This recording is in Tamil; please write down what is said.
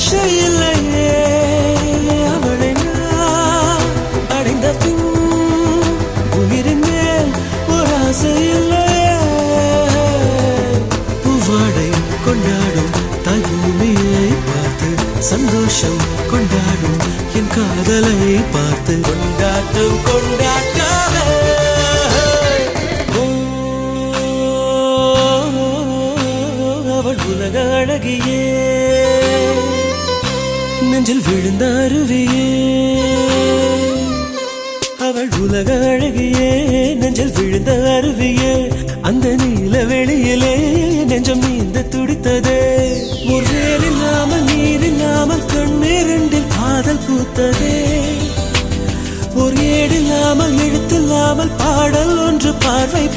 ஆசையில்லையே அவளை நான் அடைந்த பின் உயிரின் மேல் ஒரு ஆசையில்லையே பூவாடை கொண்டாடும் தாய் பூமியை பார்த்து சந்தோஷம் கொண்டாடும் என் காதலை பார்த்து. அவள் உலக அழகியே. நெஞ்சில் விழுந்த அருவியே. அவள் உலக அழகியே. நெஞ்சில் விழுந்த அருவியே. அந்த நீல வெளியிலே நெஞ்சம் நீந்த துடித்ததே. ஒரு வேலில்லாமல் நீரில்லாமல் கண்ணீரண்டில் காதல் பூத்ததே. ஒரு ஏடில்லாமல் எழுத்தில்லாமல் பாடல் ஒன்று பார்வை